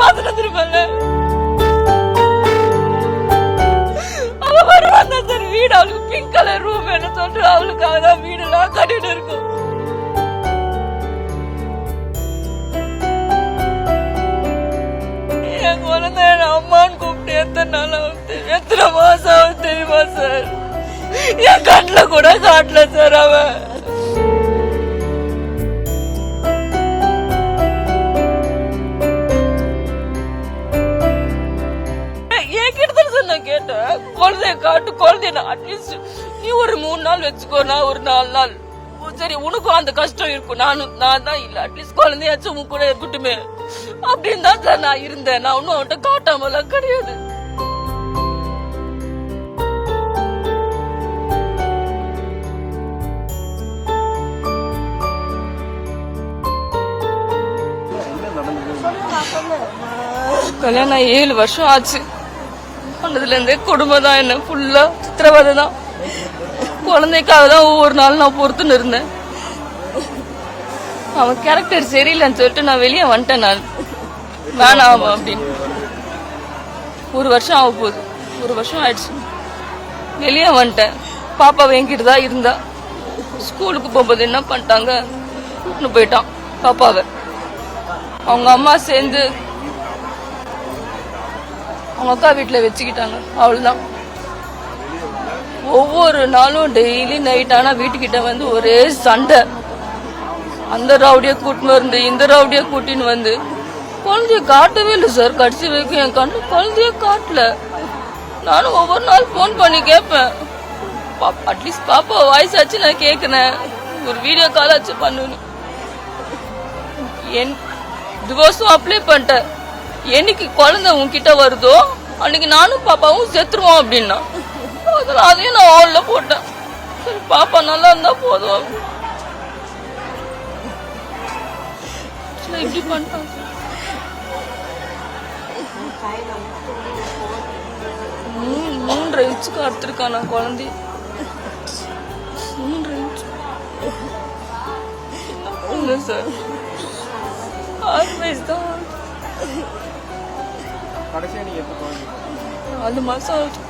பார்த்துட்டு வந்திருப்பேன்ல. அவ வருவான் சார் வீடு. அவளுக்கு பிங்க் கலர் ரூம் என்ன சொல்லிட்டு அவளுக்காக தான் வீடு எல்லாம் கட்டிட்டு இருக்கும். என் குழந்தை என்ன அம்மான்னு கூப்பிட்டு எத்தனை நாள் ஆகுது? எத்தனை மாசம் ஆகுது தெரியுமா சார் என் கண்ணில் கூட காட்டல சார் அவன். குழந்தைய காட்டு குழந்தைய நான் அட்லீஸ்ட் நீ ஒரு மூணு நாள் வச்சுக்கோ நான் ஒரு நாலு நாள். சரி உனக்கும் அந்த கஷ்டம் இருக்கும். நானும் நான் தான் இல்ல. அட்லீஸ்ட் குழந்தையாச்சும் உன் கூட இருக்கட்டுமே. அப்படின்னு தான் சார் நான் இருந்தேன். நான் ஒன்னும் அவன்கிட்ட காட்டாமலாம் கிடையாது. கல்யாணம் ஏழு வருஷம் ஆச்சு. பண்ணதுல குடும்பம் தான் என்ன ஃபுல்லாக சித்திரவதை தான். குழந்தைக்காக தான் ஒவ்வொரு நாள் நான் பொறுத்துன்னு இருந்தேன். அவன் கேரக்டர் சரியில்லைன்னு சொல்லிட்டு நான் வெளியே வந்துட்டேன் நான். வேணாம் அப்படின்னு. ஒரு வருஷம் ஆக போகுது. ஒரு வருஷம் ஆயிடுச்சு. வெளியே வந்துட்டேன். பாப்பா என்கிட்ட தான் இருந்தா. ஸ்கூலுக்கு போகும்போது என்ன பண்ணிட்டாங்க? கூட்டின்னு போயிட்டான் பாப்பாவை. அவங்க அம்மா சேர்ந்து அவங்க அக்கா வீட்டில் வச்சுக்கிட்டாங்க. அவ்வளோதான் ஒவ்வொரு நாளும் டெய்லி நைட் ஆனால் வீட்டுக்கிட்ட வந்து ஒரே சண்டை. அந்த ரவுடியை கூட்டின்னு வந்து இந்த ரவுடியை கூட்டின்னு வந்து. குழந்தைய காட்டவே இல்லை சார் கடைசி வரைக்கும் என் கண்ணு குழந்தைய காட்டல. நானும் ஒவ்வொரு நாள் ஃபோன் பண்ணி கேட்பேன். அட்லீஸ்ட் பாப்பா வாய்ஸ் ஆச்சு நான் கேட்குறேன். ஒரு வீடியோ கால் ஆச்சு பண்ணுன்னு. என் டிவோர்ஸும் அப்ளை பண்ணிட்டேன். என்னைக்கு குழந்தை உன்கிட்ட வருதோ அன்னைக்கு நானும் பாப்பாவும் செத்துருவோம் அப்படின்னா. அதில் அதையும் நான் ஹாலில் போட்டேன். சரி பாப்பா நல்லா இருந்தா போதும். சரி, இப்படி பண்ணிட்டான் மூன்று மூன்றரை இன்ச்சுக்கு அறுத்துருக்கான் நான் குழந்தை. மூன்றரை இன்ச்சு. இல்லை சார். ஆறு வயசு தான் அந்த மாதம் மாசம் ஆகுது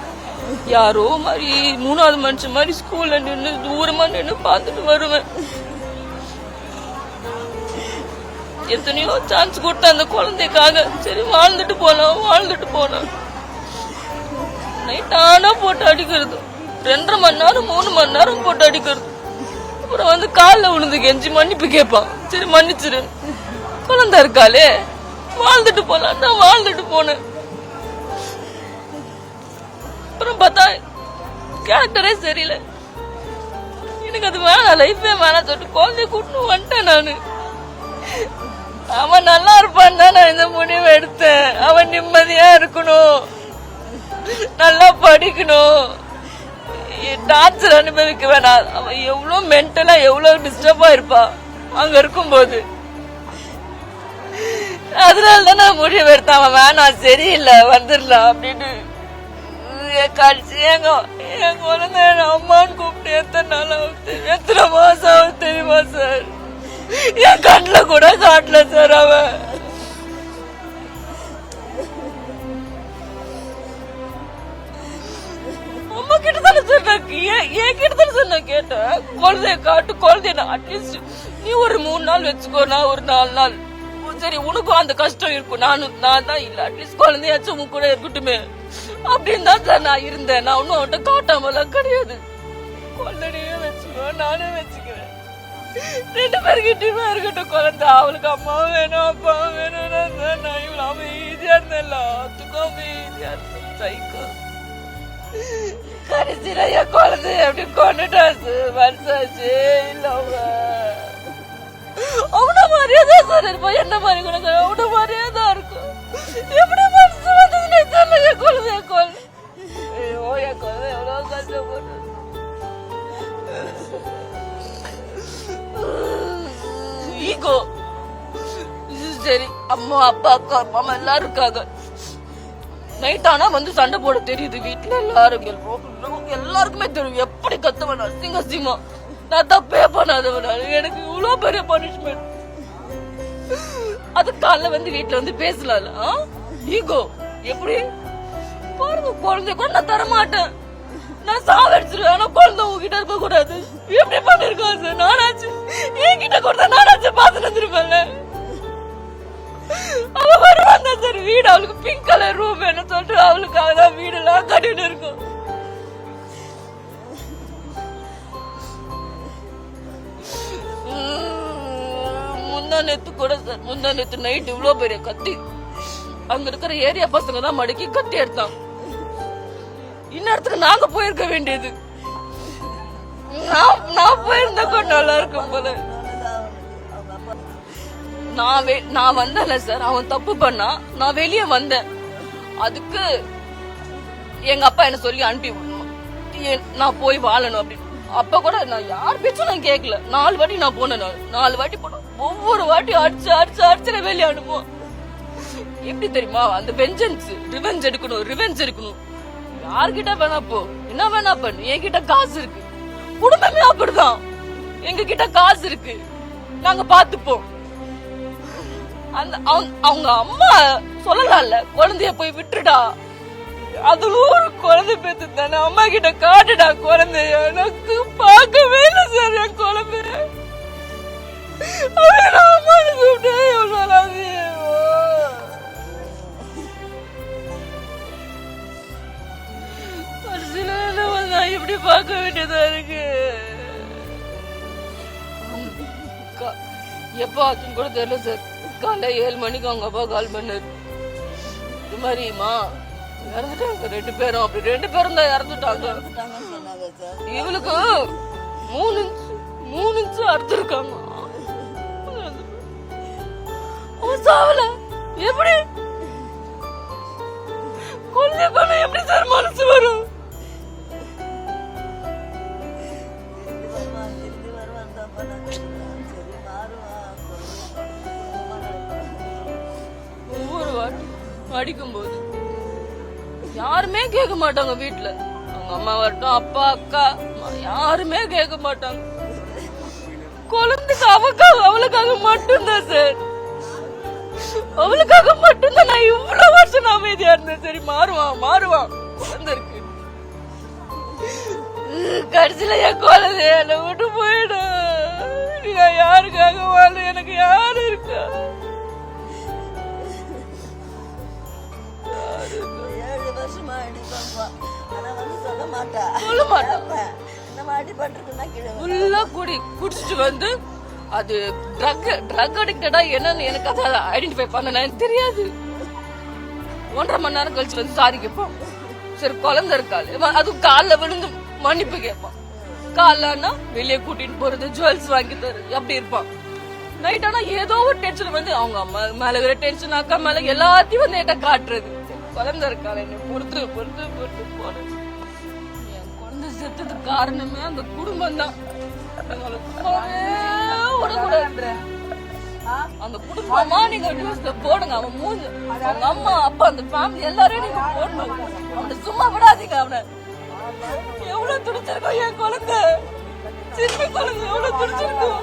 யாரோ மாதிரி மூணாவது மனுஷன் மாதிரி ஸ்கூல்ல நின்று தூரமா நின்று பார்த்துட்டு வருவேன். எத்தனையோ சான்ஸ் கொடுத்த அந்த குழந்தைக்காக சரி வாழ்ந்துட்டு போலாம் வாழ்ந்துட்டு போலாம். நைட் ஆனா போட்டு அடிக்கிறது. ரெண்டரை மணி நேரம் மூணு மணி நேரம் போட்டு அடிக்கிறது. அப்புறம் வந்து காலில் விழுந்து கெஞ்சி மன்னிப்பு கேட்பான். சரி மன்னிச்சிரு. குழந்தை இருக்காளே. வாழ்ந்துட்டு போலாம். நான் வாழ்ந்துட்டு போனேன். அப்புறம் பார்த்தா கேரக்டரே சரியில்லை. எனக்கு அது வேணாம் லைஃபே வேணாம் சொல்லிட்டு குழந்தைய கூட்டின்னு வந்துட்டேன் நானு. அவன் நல்லா இருப்பான் தான் நான் இந்த முடிவை எடுத்தேன். அவன் நிம்மதியா இருக்கணும். நல்லா படிக்கணும். டார்ச்சர் அனுபவிக்க வேணாம். அவன் எவ்வளவு மென்டலா எவ்வளவு டிஸ்டர்பா இருப்பான் அங்க இருக்கும்போது. அதனால தான் நான் முடிவு எடுத்தேன். அவன் வேணாம் சரியில்லை வந்துடலாம் அப்படின்னு. என் கடைசி எங்க என் குழந்தை அம்மான்னு கூப்பிட்டு எத்தனை நாள் ஆகுது? எத்தனை மாசம் ஆகுது தெரியுமா சார்? என் கண்ணில் கூட காட்டல சார் அவன். அம்மா கிட்ட தானே ஏன் கிட்ட தானே சொன்னேன் கேட்டேன். குழந்தைய காட்டு குழந்தைய நான் அட்லீஸ்ட் நீ ஒரு மூணு நாள் வச்சுக்கோ நான் ஒரு நாலு நாள். சரி உனக்கும் அந்த கஷ்டம் இருக்கும். நானும் நான் தான் இல்ல. அட்லீஸ்ட் குழந்தையாச்சும் உன் கூட இருக்கட்டுமே. அப்படின்னு தான் சார் நான் இருந்தேன். நான் ஒன்னும் அவன்கிட்ட காட்டாமலாம் கிடையாது. குழந்தையே வச்சுக்கோ நானே வச்சுக்கிறேன் ரெண்டு பேருக்கிட்டயுமே இருக்கட்டும் குழந்தை. அவளுக்கு அம்மா வேணும் அப்பா வேணும் நான் இவ்வளவு அமைதியா இருந்தேன். எல்லாத்துக்கும் அமைதியா இருந்தேன். சைக்கோ கடைசியில என் குழந்தைய எப்படி கொண்டுட்டாச்சு மனசாச்சு இல்ல மாதிரியே தான் என்ன மாதிரி கூட அவன மாதிரியே தான் இருக்கும். எப்படி மனசு வந்ததுன்னு தெரியல. என் குழந்தை என் குழந்தை. ஐயோ என் குழந்தை கஷ்டப்பட்டு. ஈகோ சரி. அம்மா அப்பா அக்கா மாமா எல்லாரும் இருக்காங்க. நைட் ஆனா வந்து சண்டை போட தெரியுது. வீட்டுல எல்லாரும் எல்லாருக்குமே தெரியும். எப்படி கத்துவேன் அசிங்க அசிங்கமா நான் தப்பே பண்ணாதவன் எனக்கு இவ்வளவு பெரிய பனிஷ்மெண்ட் அது காலைல வந்து வீட்டுல வந்து பேசலாம்ல ஈகோ எப்படி? பாருங்க குழந்தைய கூட நான் தர மாட்டேன் நான் சாவடிச்சிருவேன் ஆனா குழந்தை உங்ககிட்ட இருக்க கூடாது எப்படி பண்ணிருக்கோம் சார்? நானாச்சு என்கிட்ட கொடுத்தா நானாச்சு பார்த்துட்டு வந்துருப்பேன்ல. அவ வருவான் சார் வீடு அவளுக்கு பிங்க் கலர் ரூம் என்ன சொல்லிட்டு அவளுக்காக தான் வீடு எல்லாம் கட்டிட்டு இருக்கும். முந்தா நேத்து கூட சார் முந்தா நேத்து நைட் இவ்வளவு பெரிய கத்தி. அங்க இருக்கிற ஏரியா பசங்க தான் மடக்கி கத்தி எடுத்தான். இன்னத்துக்கு நாங்க போயிருக்க வேண்டியது. நான் நான் போயிருந்தா கொஞ்சம் நல்லா இருக்கும் போல. நான் வெ- நான் வந்தேன்ல சார் அவன் தப்பு பண்ணா நான் வெளியே வந்தேன். அதுக்கு எங்க அப்பா என்ன சொல்லி அனுப்பி நான் போய் வாழணும் அப்படின்னு. அப்ப கூட நான் யார் பேச்சும் நான் கேட்கல நாலு வாட்டி நான் போனேன் நான். நாலு வாட்டி போனேன். ஒவ்வொரு வாட்டி அடிச்சு அடிச்சு அடிச்சு நான் வெளியே அனுப்புவோம் எப்படி தெரியுமா? அந்த வெஞ்சன்ஸ் ரிவெஞ்ச் எடுக்கணும் ரிவெஞ்ச் எடுக்கணும். யார்கிட்ட வேணா போ. என்ன வேணா பண்ணு. என்கிட்ட காசு இருக்கு. குடும்பமே அப்படிதான். எங்க கிட்ட காசு இருக்கு. நாங்க பாத்துப்போம் அந்த அவங்க- அவங்க அம்மா சொல்லலாம்ல. குழந்தைய போய் விட்டுடா அதுல ஒரு குழந்தை பேத்து தானே. அம்மா கிட்ட காட்டுடா. எப்போ ஆச்சுன்னு கூட தெரியல சார். காலைல ஏழு மணிக்கு அவங்க அப்பா கால் பண்ணாரு. இது மாதிரிமா இறந்துட்டாங்க ரெண்டு பேரும். அப்படி ரெண்டு பேரும் தான் இறந்துட்டாங்க. இவளுக்கு மூணு இன்ச்சு மூணு இன்ச்சு அறுத்துருக்காங்க. சாவல. எப்படி? கொல்ல பண்ண எப்படி சார் மனசு வரும்? படிக்கும்போது. யாருமே கேட்க மாட்டாங்க வீட்டுல அவங்க அம்மா வரட்டும் அப்பா அக்கா யாருமே கேட்க மாட்டாங்க. குழந்தைக்கு அவக்காக அவளுக்காக மட்டும்தான் சார். அவளுக்காக மட்டும்தான் நான் இவ்வளவு வருஷம் அமைதியா இருந்தேன் சரி மாறுவான் மாறுவான். குழந்தை இருக்கு. கடைசியில என் குழந்தை என்னை விட்டு போயிடும். நான் யாருக்காக வாழ எனக்கு யாரு இருக்கா? ஏழு வருஷமா அடிப்பாப்பா ஆனா வந்து சொல்ல மாட்டா. சொல்ல மாட்டா. கேட்பேன். நம்ம அடிபட்டிருக்குன்னா கீழே வா. ஃபுல்லா குடி குடிச்சிட்டு வந்து அது ட்ரக் ட்ரக் அடிக்டடா என்னன்னு எனக்கு அதை ஐடென்டிஃபை பண்ண எனக்கு தெரியாது. ஒன்றரை மணி நேரம் கழிச்சு வந்து சாரி கேட்பான். சரி குழந்தை இருக்காள். அது காலில் விழுந்து மன்னிப்பு கேட்பான். காலன்னா வெளியே கூட்டிட்டு போறது ஜுவல்ஸ் வாங்கி தரு அப்படி இருப்பான். நைட் ஆனா ஏதோ ஒரு டென்ஷன் வந்து அவங்க அம்மா மேல இருக்கிற டென்ஷன் அக்கா மேல எல்லாத்தையும் வந்து என்கிட்ட காட்டுறது. குழந்த இருக்காரு என்னை பொறுத்து பொறுத்து பொறுத்து என் குழந்தை செத்ததுக்கு காரணமே அந்த குடும்பம் தான் விடக்கூடாது. அந்த குடும்பமா நீங்க நியூஸ்ல போடுங்க அவன் மூஞ்சு. அவங்க அம்மா அப்பா அந்த ஃபேமிலி எல்லாரையும் நீங்க போடணும். அவனை சும்மா விடாதீங்க அவனை. எவ்வளவு துடிச்சிருக்கோம் என் குழந்தை. சின்ன குழந்தை எவ்வளவு துடிச்சிருக்கோம்.